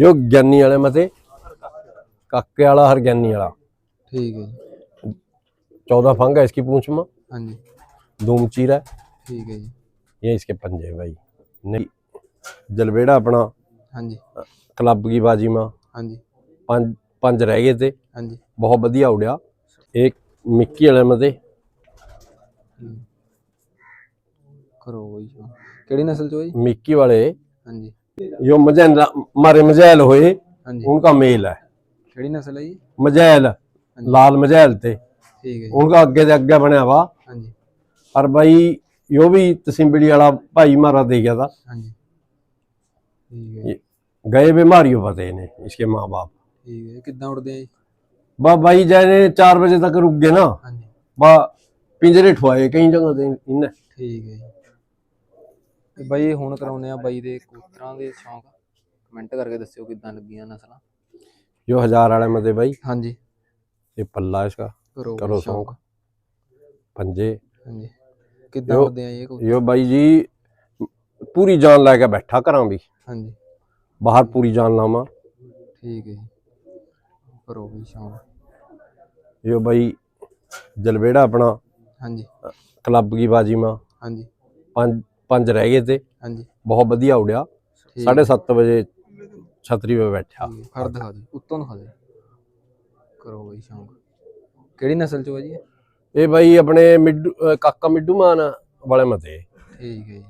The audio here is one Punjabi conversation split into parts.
ਜੋ ਗਿਆਨੀ ਵਾਲੇ ਮਤੇ ਕਾਕੇ ਵਾਲਾ ਹਰਗਿਆਨੀ ਵਾਲਾ ठीक है जी 14 फंग है इसकी पूंछ में हाँ जी धूम चीर है ठीक है जी ये इसके पंजे भाई नहीं जलवेड़ा अपना हाँ जी क्लब की बाजी में हाँ जी ਪੰਜ ਪੰਜ ਰਹਿ ਗਏ ਤੇ हाँ जी ਬਹੁਤ ਵਧੀਆ ਉੜਿਆ ਇੱਕ ਮਿੱਕੀ ਵਾਲੇ ਮਤੇ हम्म। करो वही जो केड़ी नस्ल चो है जी ਮਿੱਕੀ वाले हाँ जी जो मजैल मारे मजैल होए हाँ जी उनका मेल है केड़ी नस्ल है जी मजैल लाल मजैल थे ठीक है जी उनका ਅੱਗੇ ਦੇ ਅੱਗੇ ਬਣਿਆ ਵਾ हाँ जी और भाई यो भी तसिम्बड़ी वाला भाई मारा दे गया था हाँ जी ठीक है ये गए बीमारियों पते ने इसके माँ बाप ठीक है कितना उड़ते हैं जी बा भाई जैसे चार बजे तक रुक गए ना हाँ जी बा पिंजरे ठुआए कई जगह ਤੇ ਇਨ ਠੀਕ ਹੈ ਜੀ ਤੇ ਬਾਈ ਹੁਣ ਕਰਾਉਨੇ ਆ ਬਾਈ ਦੇ ਕਬੂਤਰਾਂ ਦੇ ਸ਼ੌਂਕ। ਕਮੈਂਟ ਕਰਕੇ ਦੱਸਿਓ ਕਿਦਾਂ ਲੱਗੀਆਂ ਨਸਲਾਂ। ਜੋ ਹਜ਼ਾਰ ਵਾਲੇ ਮਤੇ ਬਾਈ। ਹਾਂਜੀ। ਇਹ ਪੱਲਾ ਇਸਕਾ ਕਰੋ ਸ਼ੌਂਕ। ਪੰਜੇ। ਹਾਂਜੀ। ਕਿਦਾਂ ਹੁੰਦੇ ਆ ਇਹ ਕਬੂਤਰ? ਯੋ ਬਾਈ ਜੀ ਪੂਰੀ ਜਾਨ ਲੈ ਕੇ ਬੈਠਾ ਕਰਾਂ ਵੀ। ਹਾਂਜੀ। ਬਾਹਰ ਪੂਰੀ ਜਾਨ ਲਾਵਾਂ। ਠੀਕ ਹੈ ਕਰੋ ਵੀ ਸ਼ੌਂਕ। ਯੋ ਬਾਈ ਜਲਵੇੜਾ ਆਪਣਾ ਹਾਂਜੀ। ਕਲੱਬ ਦੀ ਬਾਜੀ ਮਾ। ਹਾਂਜੀ। ਪੰਜ ਪੰਜ ਰਹਿ ਗਏ ਤੇ ਹਾਂਜੀ। ਬਹੁਤ ਵਧੀਆ ਉੜਿਆ ਠੀਕ। 7:30 ਵਜੇ ਛਤਰੀ 'ਤੇ ਬੈਠਾ। ਫੜ ਦਿਖਾ ਦਿਓ। ਉੱਤੋਂ ਦਿਖਾ ਦਿਓ। ਕਰੋ ਬਾਈ ਸ਼ੌਂਕ। ਕਿਹੜੀ ਨਸਲ ਚੋਂ ਹੈ ਜੀ ਇਹ? ਬਾਈ ਆਪਣੇ ਮਿੱਡੂ ਕਾਕਾ ਮਿੱਡੂ ਮਾਨ ਵਾਲੇ ਮਤੇ। ਠੀਕ ਹੈ ਜੀ।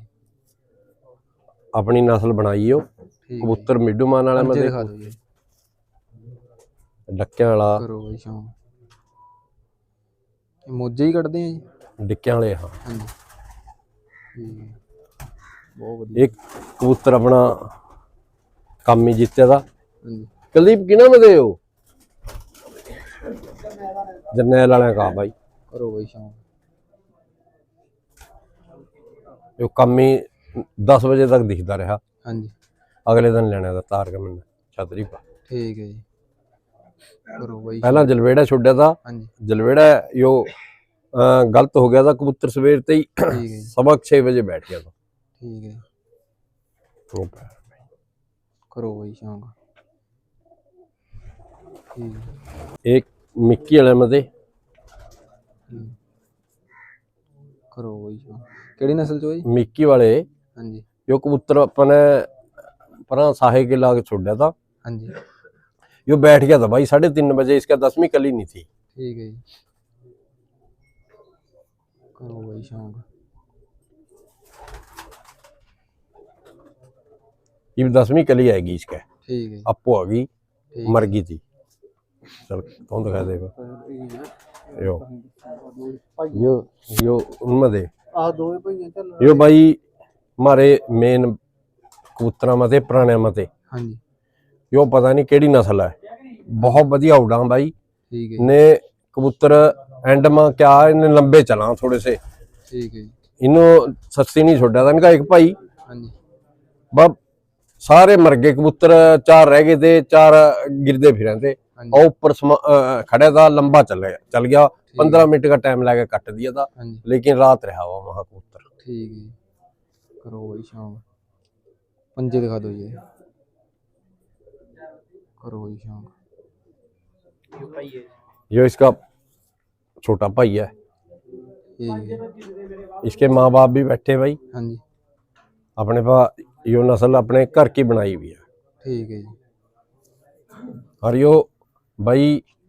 ਆਪਣੀ ਨਸਲ ਬਣਾਈ ਉਹ ਠੀਕ ਹੈ। ਕਬੂਤਰ ਮਿੱਡੂ ਮਾਨ ਵਾਲੇ ਮਤੇ। ਦਿਖਾ ਦਿਓ ਜੀ। ਡੱਕਿਆਂ ਵਾਲਾ। ਕਰੋ ਬਾਈ ਸ਼ੌਂਕ। ਇਹ ਮੋਜੇ ਹੀ ਕੱਢਦੇ ਆ ਜੀ। ਡਿੱਕਿਆਂ ਵਾਲੇ ਹਾਂ। ਹਾਂਜੀ। ਠੀਕ ਹੈ। ਬਹੁਤ ਵਧੀਆ। ਇੱਕ ਕਬੂਤਰ ਆਪਣਾ ਕੰਮ ਹੀ ਜਿੱਤਿਆ ਦਾ। ਕੁਲਦੀਪ ਕਿਹਨਾਂ ਮਤੇ ਹੋ? ਜਰਨੈਲ ਵਾਲਿਆਂ ਕਾ ਬਾਈ। ਕਰੋ ਬਾਈ ਸ਼ੌਂਕ ਇਹ ਕੰਮ ਹੀ 10 ਵਜੇ ਤੱਕ ਦਿਖਦਾ ਰਿਹਾ। ਹਾਂਜੀ। ਅਗਲੇ ਦਿਨ ਲੈਣਾ ਦਾ ਤਾਰ ਕੇ ਮੈਨੂੰ ਛਤਰੀ ਪਾ। ਠੀਕ ਹੈ ਜੀ। ਕਰੋ ਬਾਈ ਪਹਿਲਾਂ ਜਲਵੇੜਾ ਛੋੜਿਆ ਤਾਂ। ਹਾਂਜੀ। ਜਲਵੇੜਾ ਯੋ ਗਲਤ ਹੋ ਗਿਆ ਤਾਂ ਕਬੂਤਰ ਸਵੇਰ ਤੇ ਹੀ ਸਬਕ 6 ਵਜੇ ਬੈਠ ਗਿਆ ਤਾਂ। ਠੀਕ ਹੈ ਉਹ ਪੈ- ਕਰੋ ਬਾਈ ਸ਼ੌਂਕ ਠੀਕ ਹੈ ਇੱਕ ਮਿੱਕੀ ਵਾਲੇ ਮਤੇ ਹਮ। ਕਰੋ ਬਾਈ ਸ਼ੌਂਕ ਕਿਹੜੀ ਨਸਲ ਚੋ ਹੈ ਜੀ ਮਿੱਕੀ ਵਾਲੇ ਹਾਂਜੀ ਯੋ ਕਬੂਤਰ ਆਪਾਂ ਨੇ ਪਰਾਂ ਸਾਹੇ के ला के छोड़ा था ਹਾਂਜੀ यो बैठ गया था भाई साढ़े तीन बजे इसका दसवीं कली नहीं थी ਠੀਕ ਹੈ ਜੀ ਕਰੋ ਬਾਈ ਸ਼ੌਂਕ ये दसवीं कली आएगी इसका ਠੀਕ ਹੈ ਜੀ अपो आ गई ठीक मर गई थी चल कौन दिखा देगा यो यो यो उनमें दे ਆ ਦੋਵੇਂ ਭਾਈਆਂ ਚੱਲ यो भाई हमारे मेन कबूतरा मते पुराने मते ਹਾਂਜੀ यो पता नहीं केड़ी नस्ल है बहुत बढ़िया उड़ा भाई ਠੀਕ ਹੈ ਜੀ ने कबूतर एंड में क्या इन्हें लंबे चला थोड़े से ਠੀਕ ਹੈ ਜੀ इन्हों सस्ती नहीं छोड़ा था इनका एक भाई ਹਾਂਜੀ बब सारे मर गए कबूतर चार रह गए थे चार गिरते फिरे थे ਹਾਂਜੀ और ऊपर समा- अ, खड़ा था लंबा चल गया चल गया पंद्रह मिनट का टाइम लगा कट दिया था ਹਾਂਜੀ लेकिन रात रहा हुआ वहां कबूतर ਠੀਕ ਹੈ ਜੀ ਕਰੋ ਬਾਈ ਸ਼ੌਂਕ ਪੰਜੇ ਦਿਖਾ ਦਿਓ ਜੀ ਇਹ। ਕਰੋ ਬਾਈ ਸ਼ੌਂਕ ये इसका छोटा भाई है ਠੀਕ ਹੈ इसके माँ बाप भी बैठे भाई ਹਾਂਜੀ अपने पास यो नस्ल अपने घर की बनाई हुई है ਠੀਕ ਹੈ ਜੀ और यो भाई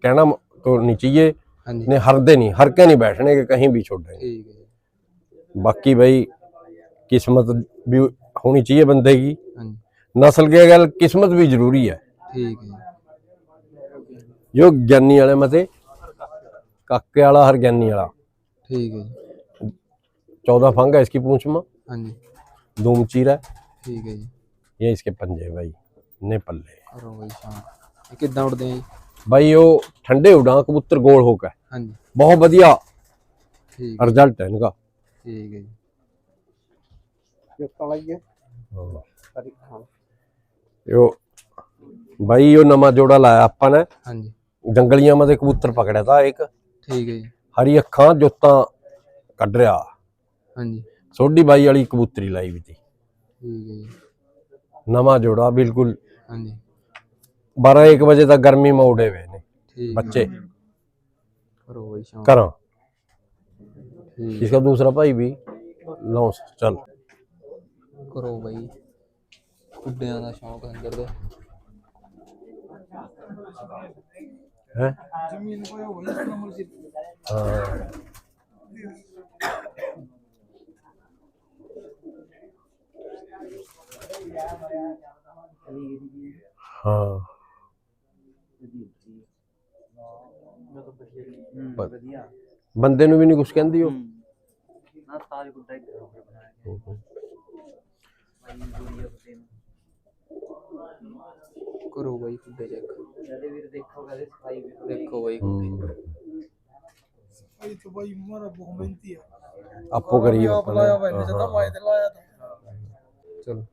कहना तो नहीं चाहिए ਹਾਂਜੀ ने हरदे नहीं हर के नहीं बैठने के कहीं भी छोड़ेंगे ਠੀਕ ਹੈ ਜੀ बाकी भाई किस्मत भी होनी चाहिए बंदे की ਹਾਂਜੀ नस्ल के गल किस्मत भी जरूरी है ਠੀਕ ਹੈ जो ज्ञानी वाले मते काके वाला हरज्ञानी वाला ਜੀ ਠੀਕ ਹੈ ਜੀ चौदह फंग है इसकी पूंछ में ਹਾਂਜੀ धूम चीर है ਠੀਕ ਹੈ ਜੀ ये इसके पंजे भाई ने पल्ले ਕਰੋ ਬਾਈ ਸ਼ੌਂਕ ਇਹ ਕਿੱਦਾਂ ਉੜਦੇ ਆ ਜੀ भाई वो ठंडे उड़ा कबूतर गोल होकर ਹਾਂਜੀ बहुत बढ़िया ਠੀਕ ਹੈ रिजल्ट है इनका ਠੀਕ ਹੈ ਜੀ यो भाई यो नमा जोड़ा लाया अपन ने ਹਾਂਜੀ जंगलियां में कबूतर पकड़ा था एक ਠੀਕ ਹੈ ਜੀ हरी अखा जोता कट रहा ਹਾਂਜੀ सोडी बाई वाली कबूतरी लाई हुई थी ਠੀਕ ਹੈ ਜੀ नवा जोड़ा बिल्कुल ਹਾਂਜੀ 12 1 ਵਜੇ ਤੱਕ ਗਰਮੀ में उड़े हुए ने ਠੀਕ बच्चे ਕਰੋ ਬਈ ਸ਼ੌਂਕ करा ਠੀਕ इसका दूसरा भाई भी लॉन्च चल ਕਰੋ ਬਈ ਕੁੱਡਿਆਂ ਦਾ ਸ਼ੌਂਕ ਅੰਦਰ ਦਾ है जमीन को वही अपना मर्जी हाँ ਹਾਂ। ਬੰਦੇ ਨੂੰ ਵੀ ਨਹੀਂ ਕੁਝ ਕਹਿੰਦੀ ਉਹ। ਨਾ ਸਾਜ ਗੁੱਡਾ ਇੱਕ ਰੋਕ ਬਣਾਇਆ ਕਰੋ ਬਈ ਗੁੱਡੇ ਚੈੱਕ ਜਦੇ ਵੀਰ ਦੇਖੋ ਕਦੇ ਸਫ਼ਾਈ ਵੀ ਦੇਖੋ ਬਈ ਗੁੱਡੇ ਸਫ਼ਾਈ ਤੋਂ ਬਈ ਮਾਰਾ ਬਹੁਤ ਮਿਹਨਤੀ ਆ। ਆਪੋ ਕਰੀਏ ਆਪਣਾ ਲਾਇਆ ਬਈ ਜਦੋਂ ਮਾਇਦ ਲਾਇਆ ਤਾਂ। ਚਲੋ।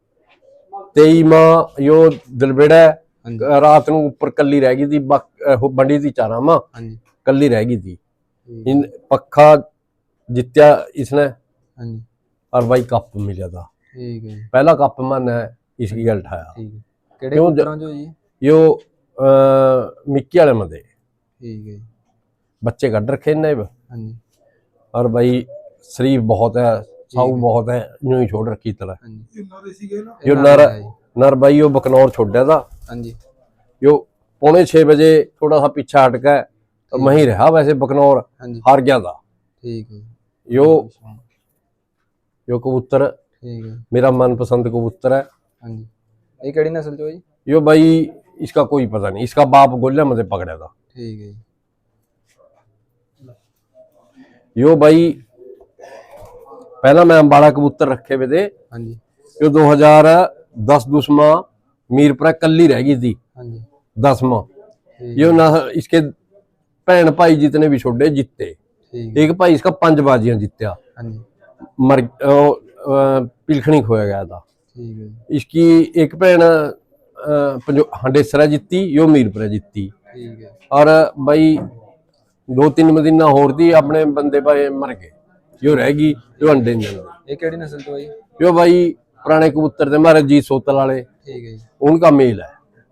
ਤੇਈ ਮਾਂ ਯੋ ਦਲਬੇੜਾ ਰਾਤ ਨੂੰ ਉੱਪਰ ਕੱਲੀ ਰਹਿ ਗਈ ਸੀ ਬੰਡੀ ਦੀ ਚਾਰਾਂ ਮਾਂ। ਹਾਂਜੀ। ਕੱਲੀ ਰਹਿ ਗਈ ਸੀ। ਇਨ ਪੱਖਾ ਜਿੱਤਿਆ ਇਸਨੇ। ਹਾਂਜੀ। ਔਰ ਬਾਈ ਕੱਪ ਮਿਲਿਆ ਦਾ ਠੀਕ ਹੈ ਪਹਿਲਾ ਕੱਪ ਮਨ ਹੈ ਇਸ ਕੀ ਗੱਲ ਠਾਇਆ। ਠੀਕ ਹੈ। ਕਿਹੜੇ ਜੋ ਜੀ? ਯੋ ਮਿੱਕੀ ਵਾਲੇ ਮਦੇ ਠੀਕ ਹੈ ਬੱਚੇ ਕੱਢ ਰੱਖੇ ਨੇ ਹਾਂਜੀ। ਔਰ ਬਾਈ ਸ਼ਰੀਫ ਬਹੁਤ ਹੈ। साऊ बहुत है यूं ही छोड़ रखी तरह ਹਾਂਜੀ ये नारे सी गए ना यो ਇਹ नर ਨਾਲ ਹੈ ਜੀ, नर भाई यो बकनौर छोड़ा था ਹਾਂਜੀ यो पौने छह बजे थोड़ा सा पीछा हट गया तो वहीं रहा वैसे बकनौर ਹਾਂਜੀ हार गया था ਠੀਕ ਹੈ ਜੀ, यो ਸ਼ੌਂਕ, यो कबूतर ਠੀਕ ਹੈ मेरा मनपसंद कबूतर है ਹਾਂਜੀ ਇਹ ਕਿਹੜੀ ਨਸਲ ਚੋਂ ਹੈ ਜੀ यो भाई इसका कोई पता नहीं इसका बाप गोले मदे पकड़ा था ਠੀਕ ਹੈ ਜੀ यो भाई पहला मैं अंबाला कबूतर रखे हुए थे ਹਾਂਜੀ यो 2010 दुसमा मीरपुरा कल्ली रह गई थी ਹਾਂਜੀ दसवा ਠੀਕ यो ना इसके भैन भाई जितने भी छोड़े जीते ਠੀਕ ਹੈ, एक भाई इसका पांच बाजियां जीत्या ਹਾਂਜੀ मर ओ, अ, पिलखणी खोया गया था ਠੀਕ ਹੈ ਜੀ, इसकी एक भैन अ, पंजो- हंडेसरा जीती यो मीरपुरा जीती ਠੀਕ ਹੈ और भाई दो तीन मदीना होर थी अपने बंदे भाई मर गए यो रह गई यो अंडे नहीं देंदी। ਇਹ ਕਿਹੜੀ ਨਸਲ ਤੋਂ ਹੈ ਜੀ यो भाई पुराने कबूतर थे हमारे जी सोतल वाले ਠੀਕ ਹੈ ਜੀ उनका मेल है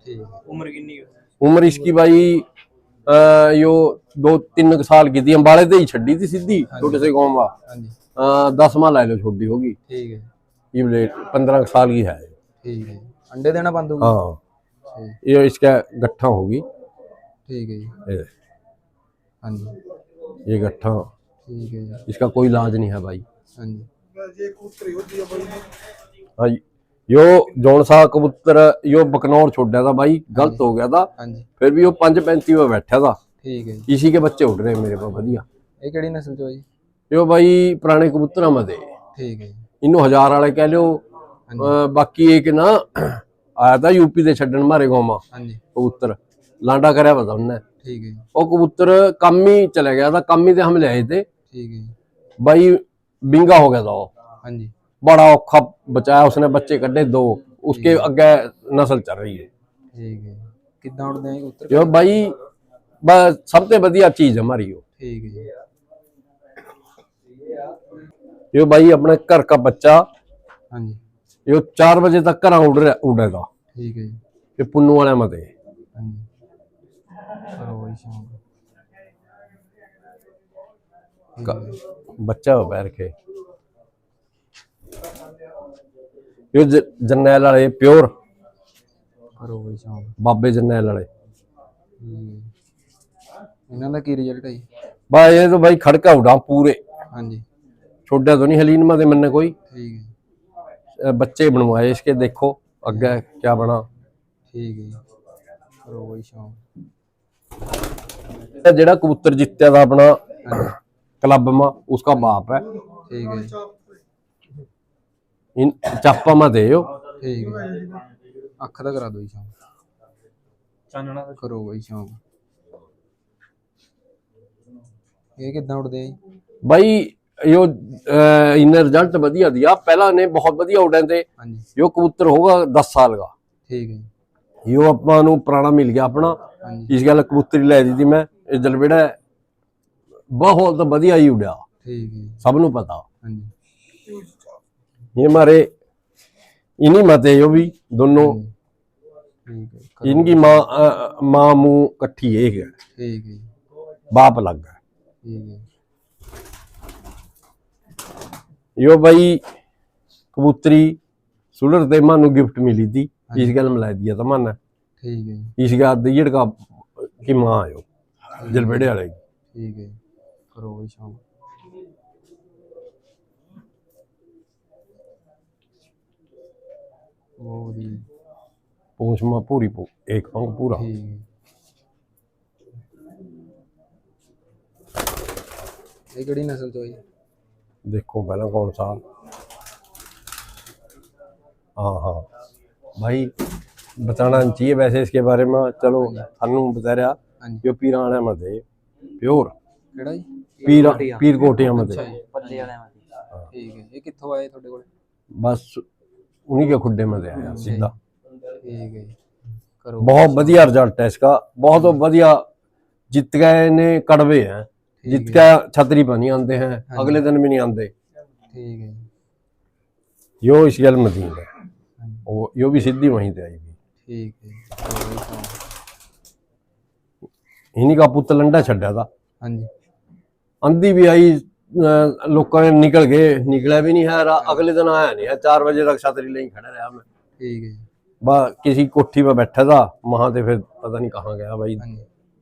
ਠੀਕ ਹੈ उम्र कितनी है उम्र इसकी भाई अ, यो दो तीन कुछ साल की थी अंबाले से ही छड़ी थी सीधी छोटे से गाँव में ਹਾਂਜੀ अ, दसवां ला लो छोटी होगी ਠੀਕ ਹੈ ये लेट पंद्रह साल की है ਠੀਕ ਹੈ ਜੀ। ਅੰਡੇ ਦੇਣਾ ਬੰਦ ਹੋ हाँ ਠੀਕ ये इसका गट्ठा होगी ਠੀਕ ਹੈ ਜੀ ये ਹਾਂਜੀ ये गट्ठा ਠੀਕ ਹੈ ਜੀ इसका कोई इलाज नहीं है भाई ਹਾਂਜੀ ये कबूतर होती है भाई ने हाँ जी। यो जौन सा कबूतर यो बकनौर छोड़ा था भाई गलत हो गया था ਹਾਂਜੀ फिर भी वो पंज पैंती में बैठा था ਠੀਕ ਹੈ ਜੀ इसी के बच्चे उड़ रहे हैं मेरे पास बढ़िया ਇਹ ਕਿਹੜੀ ਨਸਲ ਚੋਂ ਹੈ ਜੀ यो भाई पुराने कबूतर में दे ਠੀਕ ਹੈ ਜੀ इनू हजार वाले कह लो अ, बाकी एक ना आया था यूपी ਦੇ ਛੱਡਣ ਮਾਰੇ ਗੋਮਾ ਹਾਂਜੀ ਕਬੂਤਰ ਲਾਂਡਾ ਕਰਿਆ ਪਤਾ ਉਹਨੇ ਠੀਕ ਹੈ ਜੀ ਉਹ ਕਬੂਤਰ ਕੰਮ ਹੀ ਚਲੇ ਗਿਆ था ਕੰਮ ਹੀ ਤੇ ਹਮ ਲਿਆਏ थे ਠੀਕ ਹੈ ਜੀ भाई बिंगा हो गया था वो ਹਾਂਜੀ बड़ा औखा बचाया उसने बच्चे कड्ढे दो उसके आगे नस्ल चल रही है ਠੀਕ ਹੈ ਜੀ। ਕਿੱਦਾਂ ਉੜਦੇ ਆ ਜੀ ਕਬੂਤਰ ਜੋ ਭਾਈ ਬਸ ਸਭ ਤੋਂ ਵਧੀਆ ਚੀਜ਼ ਹਮਾਰੀ ਉਹ ਠੀਕ ਹੈ ਜੀ ये भाई अपने घर का बच्चा ਹਾਂਜੀ ये चार बजे तक घर उड़ रहा उड़ेगा ਠੀਕ ਹੈ ਜੀ ये पुन्नू वाले मत है ਹਾਂਜੀ ਕਰੋ ਬਈ ਸ਼ੌਂਕ ਬੱਚਾ ਹੋ ਪੈਰ ਕੇ। ਇਹ ਜਰਨੈਲ ਵਾਲੇ ਪਿਓਰ। ਬਾਬੇ ਜਰਨੈਲ ਵਾਲੇ। ਇਹਨਾਂ ਦਾ ਕੀ ਰਿਜ਼ਲਟ ਹੈ ਜੀ? ਇਹ ਤਾਂ ਬਾਈ ਖੜਕਾ ਉਡਾ ਪੂਰੇ। ਹਾਂਜੀ। ਛੋਟਾ ਤੋਂ ਨਹੀਂ ਹਲੀਨਮਾ ਦੇ ਮੰਨੇ ਕੋਈ। ਠੀਕ ਹੈ ਬੱਚੇ ਬਣਵਾਏ ਇਸਕੇ ਦੇਖੋ ਅੱਗੇ ਕੀ ਬਣਾ। ਠੀਕ ਹੈ ਜੀ। ਸ਼ਾਮ ਜਿਹੜਾ ਕਬੂਤਰ ਜਿੱਤਿਆ ਦਾ ਆਪਣਾ क्लब में उसका बाप है ਠੀਕ ਹੈ ਜੀ इन चापा में दे यो ਠੀਕ ਹੈ ਜੀ। ਅੱਖ ਦਾ ਕਰਾ ਦਿਓ ਜੀ ਸ਼ੌਂਕ चानना ਕਰੋ ਬਈ ਸ਼ੌਂਕ ਇਹ ਕਿੱਦਾਂ ਉੜਦੇ ਆ ਜੀ भाई यो अ, इन्हें रिजल्ट बढ़िया दिया पहला ने बहुत बढ़िया उड़े थे ਹਾਂਜੀ यो कबूतर होगा दस साल का ਠੀਕ ਹੈ ਜੀ यो अपना नु पुराना मिल गया अपना ਹਾਂਜੀ इस गल कबूतरी लै दी थी मैं ये जलबेड़ा ਬਹੁਤ ਵਧੀਆ ਹੀ ਉਡਿਆ। ਠੀਕ ਹੈ ਸਭ ਨੂੰ ਪਤਾ। ਹਾਂਜੀ। ਇਹ ਮਾਰੇ ਇਨੀ ਮਤੇ ਉਹ ਵੀ ਦੋਨੋਂ ਠੀਕ ਹੈ ਇਨਕੀ ਮਾਂ ਮਾਂ ਮੂ ਇਕੱਠੀ ਇਹ ਹੈ। ਠੀਕ ਹੈ ਬਾਪ ਲੱਗ ਠੀਕ ਯੋ ਬਈ ਕਬੂਤਰੀ ਸੁਲਰ ਤੇ ਮਾਂ ਨੂੰ ਗਿਫਟ ਮਿਲੀ ਦੀ ਇਸ ਗੱਲ ਮਿਲਾ ਦਿਆ ਤਾਂ ਮਾਂ ਠੀਕ ਹੈ ਇਸ ਗੱਲ ਦੀ ਜਿਹੜਾ ਕੀ ਮਾਂ ਆਇਓ ਜਲਬੇੜੇ ਵਾਲੇ ਠੀਕ ਹੈ ਜੀ। ਕਰੋ ਬਈ ਸ਼ੌਂਕ ਬਹੁਤ ਵਧੀਆ ਜੀ। पूंछ में पूरी पू- एक पंख पूरा ਠੀਕ ਹੈ ਇਹ ਕਿਹੜੀ ਨਸਲ ਤੋਂ ਹੈ ਜੀ देखो पहला कौन सा हाँ हाँ भाई बताना नहीं चाहिए वैसे इसके बारे में चलो थानू बता रहा ਹਾਂਜੀ जो पीराने मत है प्योर ਕਿਹੜਾ ਜੀ पीर पीर कोटियां मत ਅੱਛਾ है ਜੀ ਪੱਲੇ ਵਾਲਿਆਂ ਵਾਲੀ ਠੀਕ ਹੈ ਇਹ ਕਿੱਥੋਂ ਆਏ ਤੁਹਾਡੇ ਕੋਲ बस उन्हीं के खुड्डे में आया सीधा ਠੀਕ ਹੈ ਜੀ ਕਰੋ बहुत बढ़िया रिजल्ट है इसका बहुत बढ़िया जित गए ने कड़वे हैं जित का छतरी पर नहीं आते हैं अगले दिन भी नहीं आते ਠੀਕ ਹੈ ਜੀ यो इस गल मदीन है ਹਾਂਜੀ, वो यो भी सीधी वहीं से आई भी ਠੀਕ ਹੈ ਜੀ ਕਰੋ ਬਈ ਸ਼ੌਂਕ इन्हीं का पुत लंडा छड्या था ਹਾਂਜੀ आंधी ਅੰਦੀ ਵੀ ਆਈ ਲੋਕਾਂ ਨੇ ਨਿਕਲ ਗਏ ਨਿਕਲਿਆ ਵੀ ਨਹੀਂ ਹੈ ਅਗਲੇ ਦਿਨ ਆਇਆ ਨਹੀਂ ਹੈ 4 ਵਜੇ ਤੱਕ ਛਤਰੀ ਲਈ ਖੜਾ ਰਿਹਾ ਮੈਂ। ਠੀਕ ਹੈ ਬਾ ਕਿਸੇ ਕੋਠੀ 'ਤੇ ਬੈਠਾ ਦਾ ਮਹਾ ਤੇ ਫਿਰ ਪਤਾ ਨਹੀਂ ਕਹਾਂ ਗਿਆ ਬਾਈ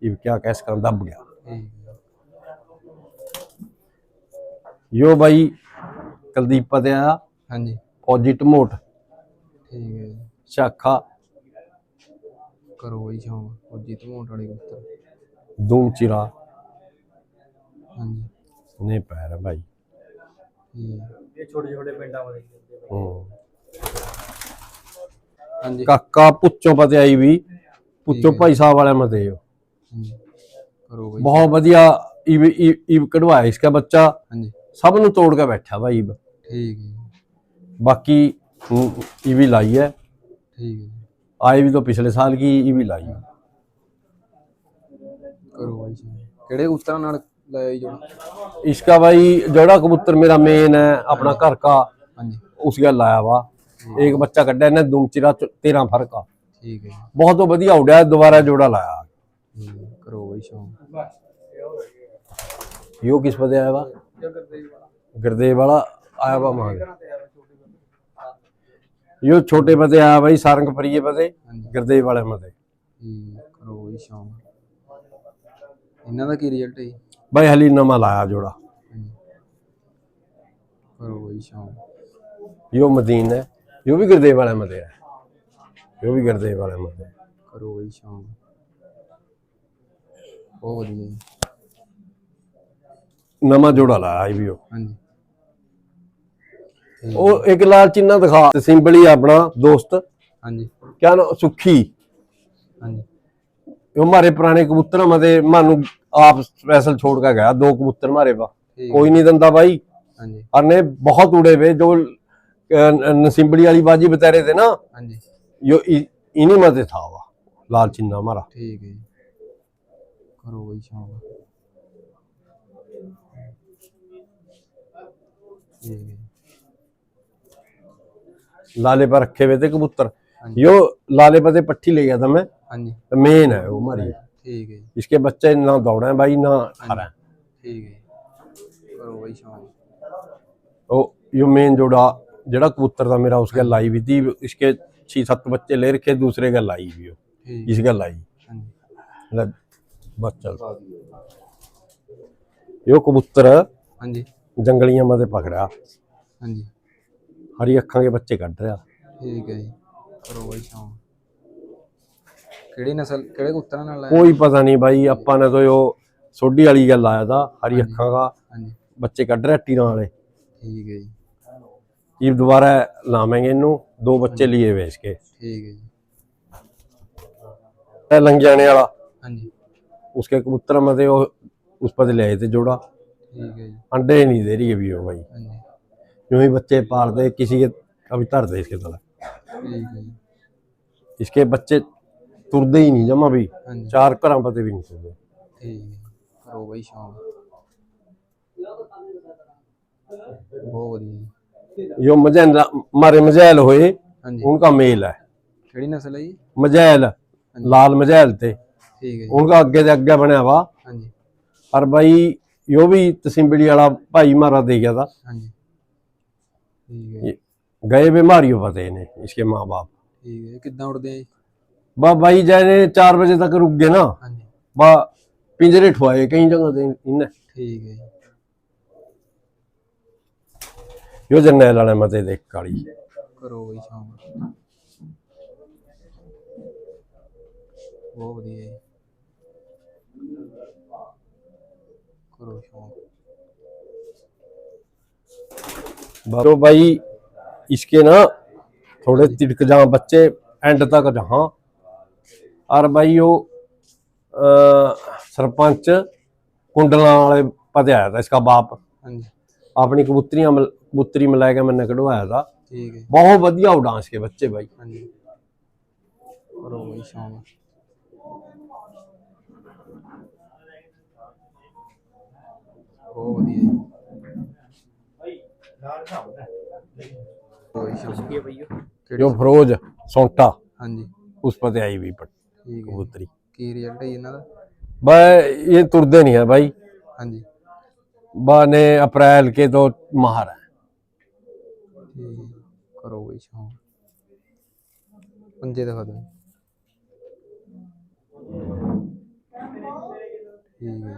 ਇਹ ਕੀ ਕੈਸ ਕਰਨ ਦੱਬ ਗਿਆ। ਯੋ ਬਾਈ ਕੁਲਦੀਪ ਪਤਿਆ ਹਾਂਜੀ। ਫੌਜੀ ਟਮੋਟ ਠੀਕ ਹੈ ਸ਼ਾਖਾ। ਕਰੋ ਹੀ ਸ਼ੌਂਕ ਫੌਜੀ ਟਮੋਟ ਵਾਲੇ ਗੁੱਤਰ ਚਿਰਾ। ਹਾਂਜੀ। ਨਹੀਂ ਪੈਰ ਆ ਭਾਈ। ਇਹ ਛੋਟੇ ਛੋਟੇ ਪਿੰਡਾਂ ਵਾਲੇ ਹਾਂਜੀ। ਕਾਕਾ ਪੁੱਚੋ ਪਤਿਆਈ ਵੀ ਪੁੱਚੋ ਭਾਈ ਸਾਹਿਬ ਵਾਲਿਆਂ ਮਤੇ ਹੋ ਬਹੁਤ ਵਧੀਆ ਈਵ ਈਵ- ਈਵ ਕਢਵਾਇਆ ਇਸਕਾ ਬੱਚਾ। ਸਭ ਨੂੰ ਤੋੜ ਕੇ ਬੈਠਾ ਭਾਈ ਬਾਕੀ ਈਵ ਵੀ ਲਾਈ ਹੈ। ਆਏ ਵੀ ਤਾਂ ਪਿਛਲੇ ਸਾਲ ਕੀ ਇਹ ਵੀ ਲਾਈ। ਕਰੋ ਬਾਈ ਜੀ। ਕਿਹੜੇ ਉਤਰਾ ਨਾਲ ਲਾਇਆ ਜੀ ਜੋੜਾ इसका भाई जोड़ा कबूतर मेरा मेन है अपना घर का ਹਾਂਜੀ उस गल लाया हुआ एक बच्चा कड्डा ने दुमचिरा तेरह फर्क का ਠੀਕ ਹੈ ਜੀ, बहुत तो बढ़िया उड़ा है दोबारा जोड़ा लाया ਠੀਕ ਹੈ। ਕਰੋ ਬਈ ਸ਼ੌਂਕ यो किस पते आया हुआ गुरदेव वाला आया हुआ मांग यो छोटे पते आया भाई सारंग परिये पते ਹਾਂਜੀ गुरदेव वाले मते ਠੀਕ ਹੈ, ਕਰੋ ਬਈ ਸ਼ੌਂਕ ਇਹਨਾਂ ਦਾ ਕੀ ਰਿਜ਼ਲਟ ਹੈ ਜੀ ਬਾਈ ਹਲੀ ਨਵਾਂ ਲਾਇਆ ਜੋੜਾ। ਪਰ ਵਹੀ ਸ਼ਾਮ ਯੋ ਮਦੀਨਾ ਯੋ ਵੀ ਗੁਰਦੇਵ ਵਾਲਾ ਮਦੇ ਹੈ। ਯੋ ਵੀ ਗੁਰਦੇਵ ਵਾਲਾ ਮਦੇ ਕਰੋ ਵਹੀ ਸ਼ਾਮ ਬਹੁਤ ਵਧੀਆ ਜੀ। ਨਵਾਂ ਜੋੜਾ ਲਾਇਆ ਇਹ ਵੀ ਉਹ। ਹਾਂਜੀ। ਉਹ ਇੱਕ ਲਾਲ ਚਿੰਨਾ ਦਿਖਾ ਤੇ ਸਿੰਬਲੀ ਆਪਣਾ ਦੋਸਤ। ਹਾਂਜੀ। ਕਿਆ ਨਾ ਸੁਖੀ। ਹਾਂਜੀ। ਉਹ ਮਾਰੇ ਪੁਰਾਣੇ ਕਬੂਤਰਾਂ ਮਦੇ ਮਾਨੂੰ ਆਪ ਸਪੈਸ਼ਲ ਛੋੜ ਕੇ ਗਿਆ ਦੋ ਕਬੂਤਰ ਮਾਰੇ ਵਾ। ਕੋਈ ਨਹੀਂ ਦਿੰਦਾ ਬਾਈ। ਹਾਂਜੀ। ਅਰਨੇ ਬਹੁਤ ਉੜੇ ਵੇ ਜੋ ਨਸਿੰਬੜੀ ਵਾਲੀ ਬਾਜੀ ਬਤਾਰੇ ਤੇ ਨਾ ਹਾਂਜੀ। ਜੋ ਇਨੀ ਮਤੇ ਥਾ ਵਾ ਲਾਲ ਚਿੰਨਾ ਮਾਰਾ। ਠੀਕ ਹੈ ਕਰੋ ਬਈ ਸ਼ਾਮ। ਲਾਲੇ ਪਰ ਰੱਖੇ ਵੇ ਤੇ ਕਬੂਤਰ। ਯੋ ਲਾਲੇ ਪਰ ਤੇ ਪੱਠੀ ਲੈ ਗਿਆ ਤਾਂ ਮੈਂ। ਹਾਂਜੀ। ਮੇਨ ਹੈ ਉਹ ਮਾਰੀ। मेन है वो हमारी ਠੀਕ ਹੈ ਜੀ इसके बच्चे ना दौड़े हैं भाई ना खा रहे हैं ਠੀਕ ਹੈ ਜੀ ਕਰੋ ਬਈ ਸ਼ੌਂਕ ओ यो मेन जोड़ा जेड़ा कबूतर था मेरा उसके लाई हुई थी इसके छह सात बच्चे ले रखे दूसरे का लाई हुई हो ਠੀਕ इसका लाई ਹਾਂਜੀ ले, बस चल यो कबूतर ਹਾਂਜੀ जंगलियां में से पकड़ा ਹਾਂਜੀ हरी अखा के बच्चे कट रहा ਠੀਕ ਹੈ ਜੀ ਕਰੋ ਬਈ ਸ਼ੌਂਕ ਕਿਹੜੀ ਨਸਲ ਕਿਹੜੇ ਕਬੂਤਰਾਂ ਨਾਲ ਲਾਇਆ कोई पता नहीं भाई अपा ने तो यो सोडी वाली गल आया था हरी अखा का ਹਾਂਜੀ बच्चे कट रहे टीरा वाले ਠੀਕ ਹੈ ਜੀ ये दोबारा लावेंगे इनू दो बच्चे लिए हुए इसके ਠੀਕ ਹੈ ਜੀ ये लंग जाने वाला ਹਾਂਜੀ उसके कबूतर में से वो उस पर ले आए थे जोड़ा ਠੀਕ ਹੈ ਜੀ अंडे ही नहीं दे रही अभी वो भाई ਹਾਂਜੀ यूं ही बच्चे पालते किसी के कभी धर दे इसके तले ਠੀਕ ਹੈ ਜੀ इसके बच्चे तुरदे ही नहीं जमा भी ਹਾਂਜੀ चार घर पते भी नहीं तुरदे ਠੀਕ ਹੈ ਕਰੋ ਬਈ ਸ਼ੌਂਕ ਬਹੁਤ ਵਧੀਆ ਜੀ यो मजैल हमारे मजैल हुए ਹਾਂਜੀ उनका मेल है ਕਿਹੜੀ ਨਸਲ ਹੈ ਜੀ मजैल लाल मजैल थे ਠੀਕ ਹੈ ਜੀ उनका आगे से आगे बनया हुआ ਹਾਂਜੀ और भाई यो भी तसिम्बड़ी वाला भाई मारा दे गया था ਹਾਂਜੀ ਠੀਕ ਹੈ ये गए बीमारी हो पते ने इसके माँ बाप ਠੀਕ ਹੈ ਕਿੱਦਾਂ ਉੜਦੇ ਆ ਜੀ बा भाई जैसे चार बजे तक रुक गए ना ਹਾਂਜੀ बा पिंजरे ठुआए कई जगह से इन्हें ਠੀਕ ਹੈ ਜੀ यो जरनैल वाले मते देख काली ਕਰੋ ਬਈ ਸ਼ੌਂਕ ਬਹੁਤ ਵਧੀਆ ਜੀ ਕਰੋ ਸ਼ੌਂਕ तो भाई इसके ना थोड़े तिड़क जा बच्चे एंड तक जहाँ और भाई यो अ, सरपंच कुंडला वाले पते आया था इसका बाप ਹਾਂਜੀ अपनी कबूतरियां मिल- कबूतरी मिला के मैंने कढ़वाया था ਠੀਕ ਹੈ बहुत बढ़िया डांस के बच्चे भाई ਹਾਂਜੀ ਕਰੋ ਬਈ ਸ਼ੌਂਕ ਬਹੁਤ ਵਧੀਆ ਜੀ ਕੋਈ ਸ਼ੌਂਕ ਕਿਹੜੀ जो फरोज सोंटा ਹਾਂਜੀ उस पते आई हुई पट- ਠੀਕ ਹੈ ਜੀ। कबूतरी ਕੀ ਰਿਜ਼ਲਟ ਹੈ ਜੀ ਇਹਨਾਂ ਦਾ भाई ये तुरदे नहीं है भाई ਹਾਂਜੀ बाने अप्रैल के तो माहर है ਠੀਕ ਕਰੋ ਬਈ ਸ਼ੌਂਕ ਪੰਜੇ ਦਿਖਾ ਦਿਓ ਠੀਕ ਹੈ